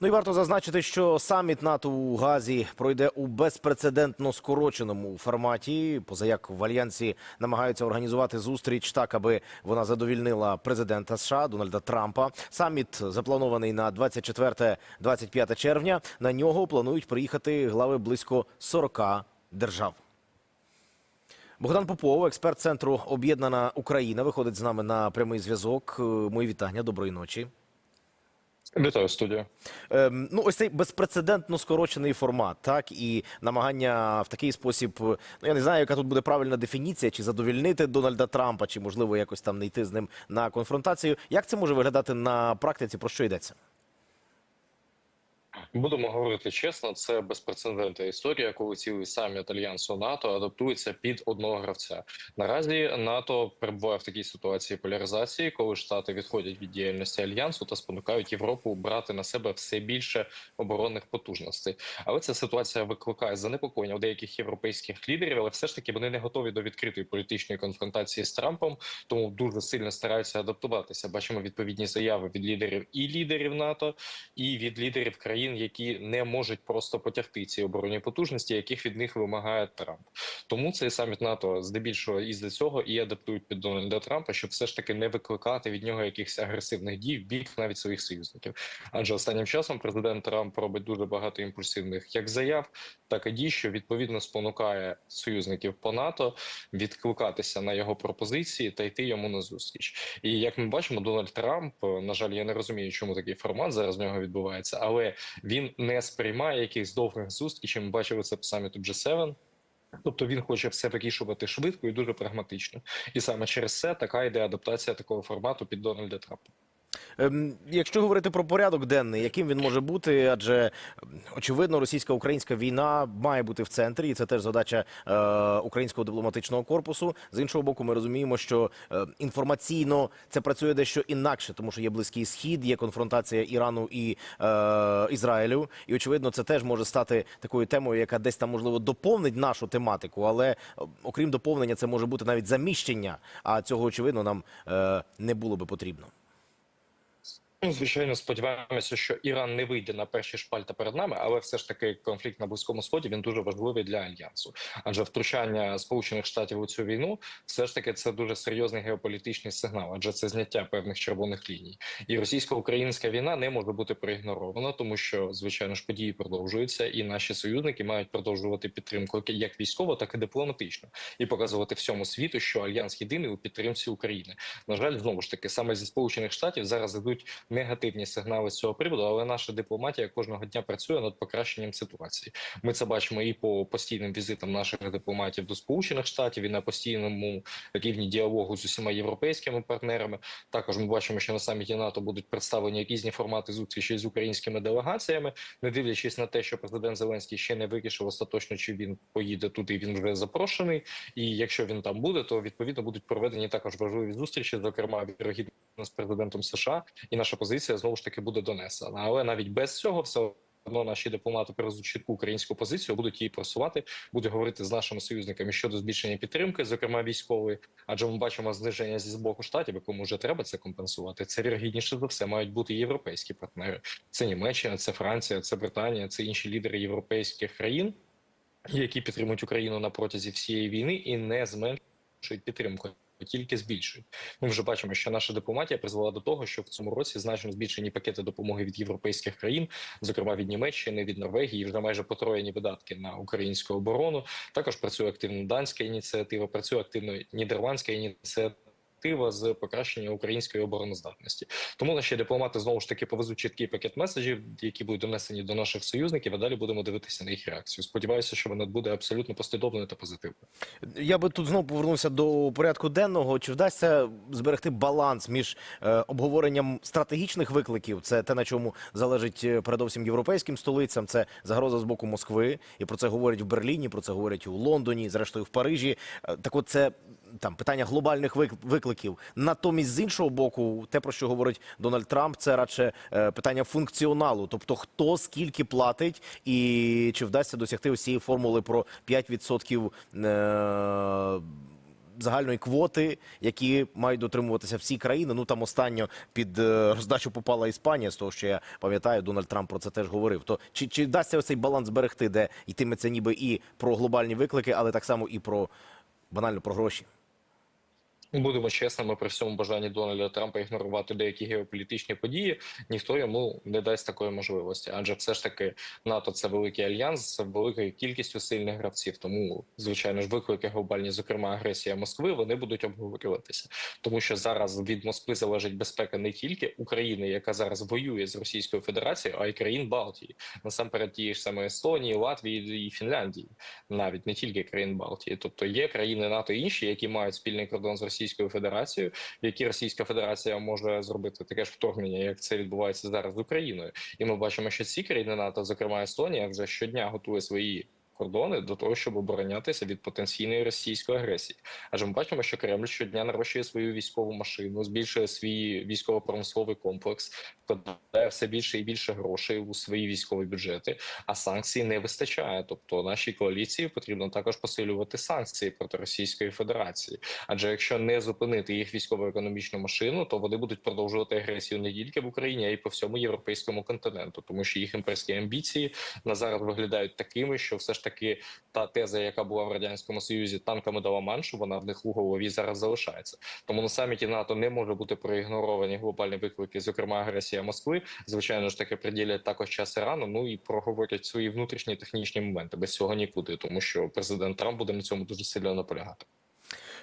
Ну і варто зазначити, що саміт НАТО у Газі пройде у безпрецедентно скороченому форматі. Позаяк в альянсі намагаються організувати зустріч так, аби вона задовільнила президента США Дональда Трампа. Саміт запланований на 24-25 червня. На нього планують приїхати глави близько 40 держав. Богдан Попов, експерт центру Об'єднана Україна, виходить з нами на прямий зв'язок. Мої вітання, доброї ночі. Вітаю студія. Ем, ну, ось цей безпрецедентно скорочений формат, так і намагання в такий спосіб. Ну я не знаю, яка тут буде правильна дефініція, чи задовільнити Дональда Трампа, чи можливо якось там не йти з ним на конфронтацію. Як це може виглядати на практиці? Про що йдеться? Будемо говорити чесно, це безпрецедентна історія, коли цілий саміт альянсу НАТО адаптується під одного гравця. Наразі НАТО перебуває в такій ситуації поляризації, коли штати відходять від діяльності альянсу та спонукають Європу брати на себе все більше оборонних потужностей. Але ця ситуація викликає занепокоєння у деяких європейських лідерів, але все ж таки вони не готові до відкритої політичної конфронтації з Трампом, тому дуже сильно стараються адаптуватися. Бачимо відповідні заяви від лідерів і лідерів НАТО, і від лідерів країн, які не можуть просто потягти ці оборонні потужності, яких від них вимагає Трамп. Тому цей саміт НАТО здебільшого із за цього і адаптують під Дональда Трампа, щоб все ж таки не викликати від нього якихось агресивних дій в бік навіть своїх союзників. Адже останнім часом президент Трамп робить дуже багато імпульсивних як заяв, так і дій, що відповідно спонукає союзників по НАТО відкликатися на його пропозиції та йти йому на зустріч. І як ми бачимо, Дональд Трамп, на жаль, я не розумію, чому такий формат зараз в нього відбувається, але він не сприймає якихось довгих зустрічей. Ми бачили це по саміту G7, Тобто він хоче все вирішувати швидко і дуже прагматично, і саме через це така йде адаптація такого формату під Дональда Трампа. Ем, якщо говорити про порядок денний, яким він може бути, адже очевидно, російсько-українська війна має бути в центрі, і це теж задача е, українського дипломатичного корпусу. З іншого боку, ми розуміємо, що е, інформаційно це працює дещо інакше, тому що є близький схід, є конфронтація Ірану і е, Ізраїлю. І очевидно, це теж може стати такою темою, яка десь там можливо доповнить нашу тематику. Але окрім доповнення, це може бути навіть заміщення. А цього очевидно нам не було би потрібно. Ну, звичайно, сподіваємося, що Іран не вийде на перші шпальта перед нами, але все ж таки конфлікт на близькому сході він дуже важливий для альянсу. Адже втручання Сполучених Штатів у цю війну все ж таки це дуже серйозний геополітичний сигнал, адже це зняття певних червоних ліній. І російсько-українська війна не може бути проігнорована, тому що звичайно ж події продовжуються, і наші союзники мають продовжувати підтримку як військово, так і дипломатично, і показувати всьому світу, що альянс єдиний у підтримці України. На жаль, знову ж таки, саме зі сполучених штатів зараз ідуть негативні сигнали з цього приводу, але наша дипломатія кожного дня працює над покращенням ситуації. Ми це бачимо і по постійним візитам наших дипломатів до Сполучених Штатів, і на постійному рівні діалогу з усіма європейськими партнерами. Також ми бачимо, що на саміті НАТО будуть представлені різні формати зустрічей з українськими делегаціями, не дивлячись на те, що президент Зеленський ще не вирішив остаточно, чи він поїде туди. Він вже запрошений. І якщо він там буде, то відповідно будуть проведені також важливі зустрічі, зокрема вірогідно з президентом США, і наша позиція знову ж таки буде донесена. Але навіть без цього все одно наші дипломати перевезуть чітку українську позицію, будуть її просувати, будуть говорити з нашими союзниками щодо збільшення підтримки, зокрема військової. Адже ми бачимо зниження зі боку штатів, якому вже треба це компенсувати. Це вірогідніше за все мають бути європейські партнери. Це Німеччина, це Франція, це Британія, це інші лідери європейських країн, які підтримують Україну на протязі всієї війни і не зменшують підтримку. Тільки збільшують. Ми вже бачимо, що наша дипломатія призвела до того, що в цьому році значно збільшені пакети допомоги від європейських країн, зокрема від Німеччини, від Норвегії, вже майже потроєні видатки на українську оборону. Також працює активно данська ініціатива, працює активно нідерландська ініціатива. З покращення української обороноздатності, тому наші дипломати знову ж таки повезуть чіткий пакет меседжів, які будуть донесені до наших союзників. А далі будемо дивитися на їх реакцію. Сподіваюся, що вона буде абсолютно послідовною та позитивною. Я би тут знову повернувся до порядку денного. Чи вдасться зберегти баланс між е, обговоренням стратегічних викликів? Це те, на чому залежить е, передовсім європейським столицям. Це загроза з боку Москви, і про це говорять в Берліні, про це говорять у Лондоні, зрештою в Парижі. Е, Так, от це там питання глобальних викликів. Натомість, з іншого боку, те про що говорить Дональд Трамп, це радше е, питання функціоналу, тобто хто скільки платить, і чи вдасться досягти ось цієї формули про 5% е, загальної квоти, які мають дотримуватися всі країни. Ну там останньо під е, роздачу попала Іспанія, з того, що я пам'ятаю, Дональд Трамп про це теж говорив. То чи, чи вдасться цей баланс зберегти, де йтиметься ніби і про глобальні виклики, але так само і про банально про гроші? Будемо чесними, при всьому бажанні Дональда Трампа ігнорувати деякі геополітичні події, ніхто йому не дасть такої можливості. Адже все ж таки НАТО це великий альянс з великою кількістю сильних гравців. Тому, звичайно ж, виклики глобальні, зокрема агресія Москви, вони будуть обговорюватися, тому що зараз від Москви залежить безпека не тільки України, яка зараз воює з Російською Федерацією, а й країн Балтії, насамперед тієї ж самої Естонії, Латвії і Фінляндії, навіть не тільки країн Балтії. Тобто є країни НАТО інші, які мають спільний кордон з Російською Федерацією, які Російська Федерація може зробити таке ж вторгнення, як це відбувається зараз з Україною. І ми бачимо, що ці країни НАТО, зокрема Естонія, вже щодня готує свої. Кордони до того, щоб оборонятися від потенційної російської агресії, адже ми бачимо, що Кремль щодня нарощує свою військову машину, збільшує свій військово-промисловий комплекс, вкладає все більше і більше грошей у свої військові бюджети. А санкцій не вистачає. Тобто нашій коаліції потрібно також посилювати санкції проти Російської Федерації. Адже якщо не зупинити їх військово-економічну машину, то вони будуть продовжувати агресію не тільки в Україні, а й по всьому європейському континенту, тому що їх імперські амбіції на зараз виглядають такими, що все ж таки та теза, яка була в радянському союзі танками дала Ла-Маншу, вона в них у голові зараз залишається. Тому на саміті НАТО не може бути проігноровані глобальні виклики, зокрема агресія Москви. Звичайно ж таки приділять також час Ірану. Ну і проговорять свої внутрішні технічні моменти. Без цього нікуди, тому що президент Трамп буде на цьому дуже сильно наполягати.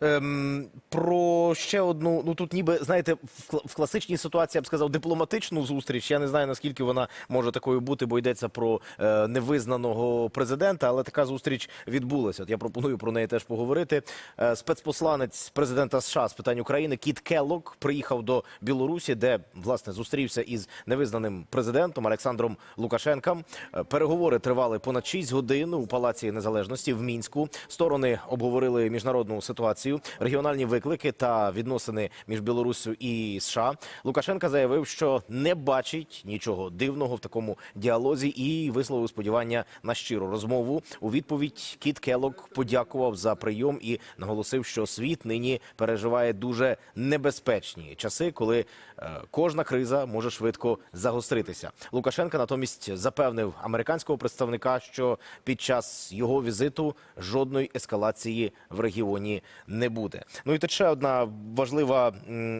Ем, про ще одну, ну тут ніби знаєте, в, класичній ситуації я б сказав дипломатичну зустріч. Я не знаю наскільки вона може такою бути, бо йдеться про е, невизнаного президента, але така зустріч відбулася. От я пропоную про неї теж поговорити. Е, спецпосланець президента США з питань України Кіт Келлок приїхав до Білорусі, де власне зустрівся із невизнаним президентом Олександром Лукашенком. Е, Переговори тривали понад 6 годин у Палаці Незалежності в Мінську. Сторони обговорили міжнародну ситуацію, регіональні виклики та відносини між Білоруссю і США. Лукашенка заявив, що не бачить нічого дивного в такому діалозі і висловив сподівання на щиру розмову. У відповідь Кіт Келок подякував за прийом і наголосив, що світ нині переживає дуже небезпечні часи, коли е, кожна криза може швидко загостритися. Лукашенка натомість запевнив американського представника, що під час його візиту жодної ескалації в регіоні не буде. Ну і тут ще одна важлива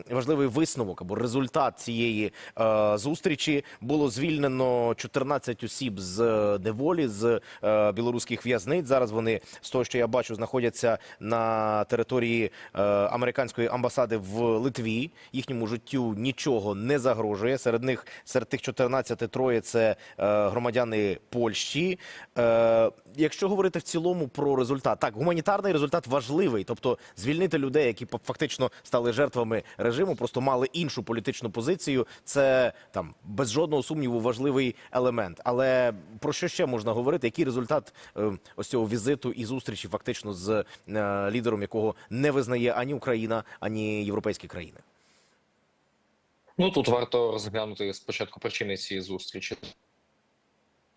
важливий висновок або результат цієї е, зустрічі було звільнено 14 осіб з е, неволі з е, білоруських в'язниць. Зараз вони з того, що я бачу, знаходяться на території е, американської амбасади в Литві. Їхньому життю нічого не загрожує. Серед них серед тих 14 троє це е, громадяни Польщі. Е, якщо говорити в цілому про результат, так гуманітарний результат важливий, тобто звільнити людей, які фактично стали жертвами режиму, просто мали іншу політичну позицію. Це там без жодного сумніву важливий елемент. Але про що ще можна говорити? Який результат е, ось цього візиту і зустрічі, фактично, з е, лідером, якого не визнає ані Україна, ані європейські країни? Ну тут варто розглянути спочатку причини цієї зустрічі.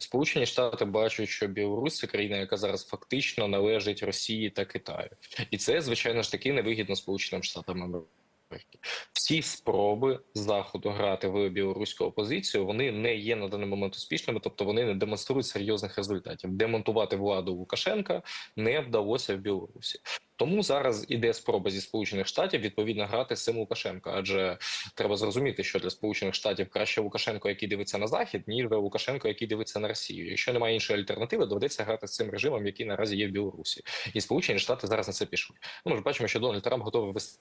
Сполучені Штати бачать, що Білорусь це країна, яка зараз фактично належить Росії та Китаю, і це звичайно ж таки невигідно Сполученим Штатам Америки. Всі спроби заходу грати в білоруську опозицію вони не є на даний момент успішними, тобто вони не демонструють серйозних результатів. Демонтувати владу Лукашенка не вдалося в Білорусі. Тому зараз іде спроба зі сполучених штатів відповідно грати з цим Лукашенко, адже треба зрозуміти, що для сполучених штатів краще Лукашенко, який дивиться на захід, ніж Лукашенко, який дивиться на Росію. Якщо немає іншої альтернативи, доведеться грати з цим режимом, який наразі є в Білорусі, і Сполучені Штати зараз на це пішли. Ну, ми ж бачимо, що Дональд Трамп готовий вести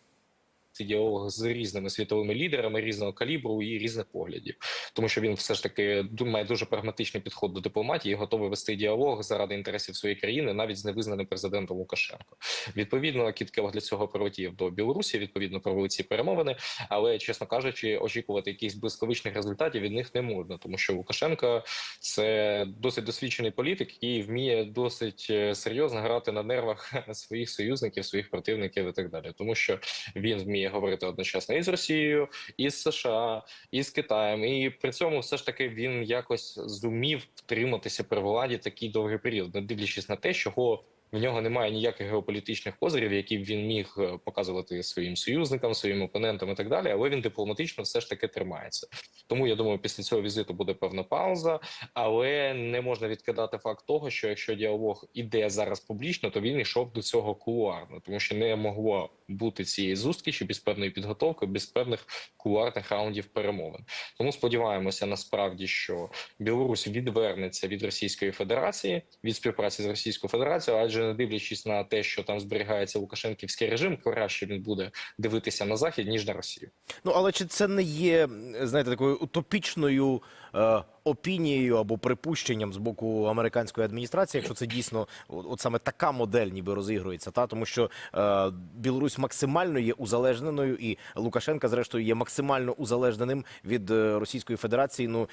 цей діалог з різними світовими лідерами різного калібру і різних поглядів, тому що він все ж таки має дуже прагматичний підход до дипломатії, готовий вести діалог заради інтересів своєї країни, навіть з невизнаним президентом Лукашенко. Відповідно, Кіт для цього прилетів до Білорусі. Відповідно, провели ці перемовини. Але чесно кажучи, очікувати якихось блискавичних результатів від них не можна, тому що Лукашенко це досить досвідчений політик, який вміє досить е, серйозно грати на нервах своїх союзників, своїх противників і так далі, тому що він вміє говорити одночасно і з Росією, і з США, і з Китаєм, і при цьому все ж таки він якось зумів втриматися при владі такий довгий період, не дивлячись на те, чого в нього немає ніяких геополітичних козирів, які б він міг е, показувати своїм союзникам, своїм опонентам і так далі. Але він дипломатично все ж таки тримається. Тому я думаю, після цього візиту буде певна пауза, але не можна відкидати факт того, що якщо діалог іде зараз публічно, то він йшов до цього кулуарно, тому що не могло бути цієї зустрічі без певної підготовки, без певних кулуарних раундів перемовин. Тому сподіваємося насправді, що Білорусь відвернеться від Російської Федерації від співпраці з Російською Федерацією, адже не дивлячись на те, що там зберігається Лукашенківський режим, краще він буде дивитися на захід ніж на Росію. Ну але чи це не є знаєте такою утопічною е, опінією або припущенням з боку американської адміністрації, якщо це дійсно от, саме така модель, ніби розігрується, та тому що е, Білорусь максимально є узалежненою, і Лукашенка, зрештою, є максимально узалежненим від е, Російської Федерації. Ну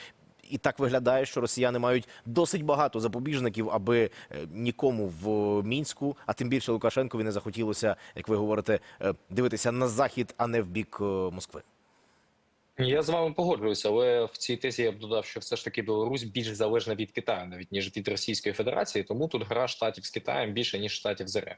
і так виглядає, що росіяни мають досить багато запобіжників, аби е, нікому в мінську, а тим більше Лукашенкові не захотілося, як ви говорите, е, дивитися на захід, а не в бік е, Москви. Я з вами погоджуюся, але в цій тезі я б додав, що все ж таки Білорусь більш залежна від Китаю, навіть ніж від Російської Федерації. Тому тут гра штатів з Китаєм більше ніж штатів з РФ.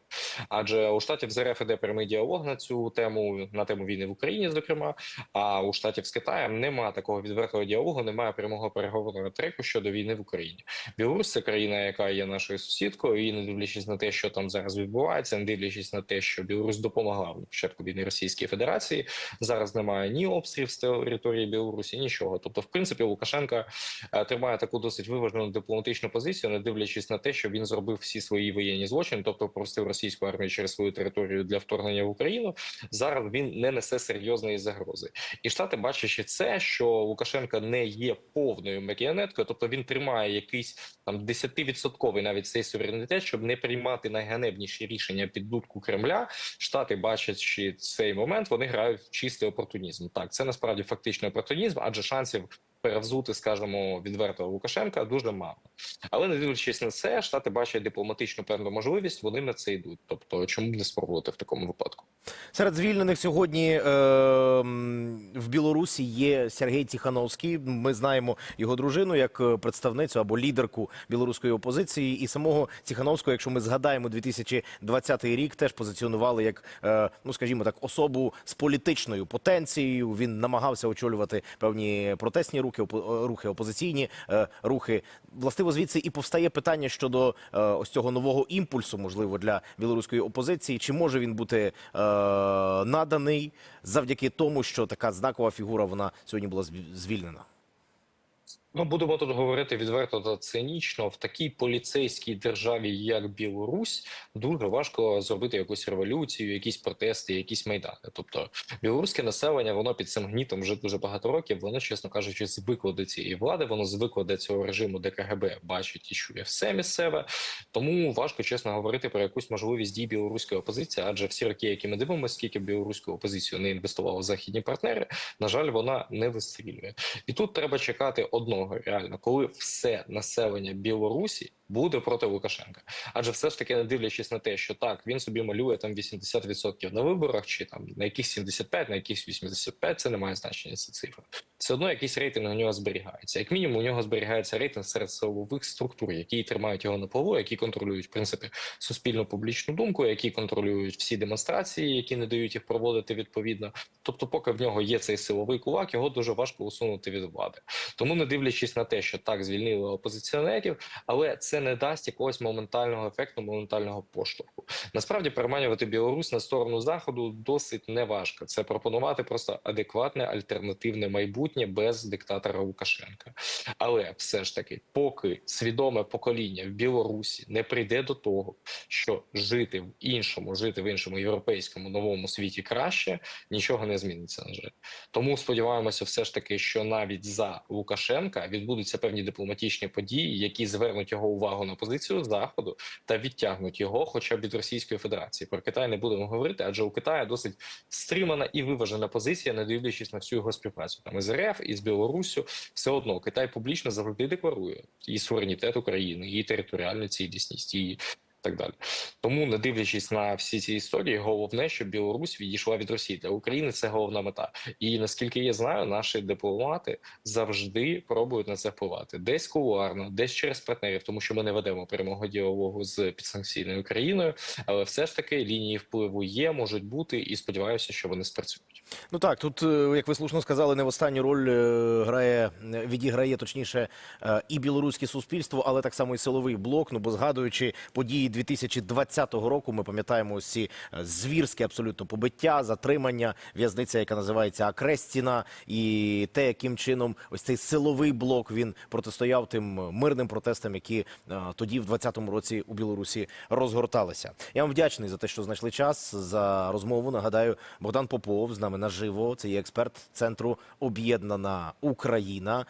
Адже у штатів з РФ іде прямий діалог на цю тему на тему війни в Україні, зокрема. А у штатів з Китаєм немає такого відвертого діалогу, немає прямого переговорного треку щодо війни в Україні. Білорусь це країна, яка є нашою сусідкою, і не дивлячись на те, що там зараз відбувається, не дивлячись на те, що Білорусь допомогла на початку війни Російської Федерації. Зараз немає ні обстрілів з території Білорусі, нічого. Тобто, в принципі, Лукашенка е, тримає таку досить виважену дипломатичну позицію, не дивлячись на те, що він зробив всі свої воєнні злочини, тобто простив російську армію через свою територію для вторгнення в Україну. Зараз він не несе серйозної загрози, і штати бачачи це, що Лукашенка не є повною маріонеткою, тобто він тримає якийсь там 10% навіть цей суверенітет, щоб не приймати найганебніші рішення під дудку Кремля. Штати, бачачи цей момент, вони грають в чистий опортунізм. Так, це насправді фактичний опортунізм, адже шансів перевзути, скажімо, відверто Лукашенка дуже мало. Але не дивлячись на це, штати бачать дипломатичну певну можливість. Вони на це йдуть. Тобто, чому б не спробувати в такому випадку? Серед звільнених сьогодні е, в Білорусі є Сергій Тіхановський. Ми знаємо його дружину як е, представницю або лідерку білоруської опозиції. І самого Тіхановського, якщо ми згадаємо 2020 рік, теж позиціонували як, е, ну скажімо так, особу з політичною потенцією. Він намагався очолювати певні протестні рухи, опо- е, рухи опозиційні е, рухи. Властиво звідси і повстає питання щодо е, ось цього нового імпульсу, можливо, для білоруської опозиції. Чи може він бути наданий завдяки тому, що така знакова фігура вона сьогодні була звільнена? Ну, будемо тут говорити відверто та цинічно. В такій поліцейській державі, як Білорусь, дуже важко зробити якусь революцію, якісь протести, якісь майдани. Тобто, білоруське населення, воно під цим гнітом вже дуже багато років. Воно, чесно кажучи, звикло до цієї влади. Воно звикло до цього режиму, де КГБ бачить і чує все місцеве. Тому важко чесно говорити про якусь можливість дій білоруської опозиції, адже всі роки, які ми дивимося, скільки білоруську опозицію не інвестували західні партнери, на жаль, вона не вистрілює. І тут треба чекати одного реально, коли все населення Білорусі буде проти Лукашенка. Адже все ж таки, не дивлячись на те, що так він собі малює там 80% на виборах, чи там на якихось 75, на якихось 85, це не має значення. Ця цифра. Все одно якийсь рейтинг у нього зберігається. Як мінімум, у нього зберігається рейтинг серед силових структур, які тримають його на плаву, які контролюють в принципі суспільну публічну думку, які контролюють всі демонстрації, які не дають їх проводити відповідно. Тобто, поки в нього є цей силовий кулак, його дуже важко усунути від влади. Тому, не дивлячись на те, що так звільнили опозиціонерів, але це не дасть якогось моментального ефекту, моментального поштовху. Насправді переманювати Білорусь на сторону заходу досить неважко. Це пропонувати просто адекватне альтернативне майбутнє без диктатора Лукашенка. Але все ж таки, поки свідоме покоління в Білорусі не прийде до того, що жити в іншому, жити в іншому європейському новому світі краще, нічого не зміниться. На жаль, тому сподіваємося, все ж таки, що навіть за Лукашенка відбудуться певні дипломатичні події, які звернуть його увагу на позицію заходу та відтягнуть його, хоча б від Російської Федерації. Про Китай не будемо говорити, адже у Китаю досить стримана і виважена позиція, не дивлячись на всю його співпрацю там із РФ і з Білоруссю. Все одно Китай публічно завжди декларує і суверенітет України, і територіальну цілісність, і так далі. Тому, не дивлячись на всі ці історії, головне, щоб Білорусь відійшла від Росії для України. Це головна мета. І наскільки я знаю, наші дипломати завжди пробують на це впливати. Десь кулуарно, десь через партнерів, тому що ми не ведемо прямого діалогу з підсанкційною Україною, але все ж таки лінії впливу є, можуть бути, і сподіваюся, що вони спрацюють. Ну так, тут, е, як ви слушно сказали, не в останню роль е, грає відіграє точніше е, і білоруське суспільство, але так само і силовий блок. Ну бо згадуючи події 2020 року, ми пам'ятаємо ці е, звірські абсолютно побиття, затримання, в'язниця, яка називається Акрестіна, і те, яким чином ось цей силовий блок він протистояв тим мирним протестам, які е, тоді, в 2020 році, у Білорусі розгорталися. Я вам вдячний за те, що знайшли час за розмову. Нагадаю, Богдан Попов з нами наживо. Це є експерт центру Об'єднана Україна.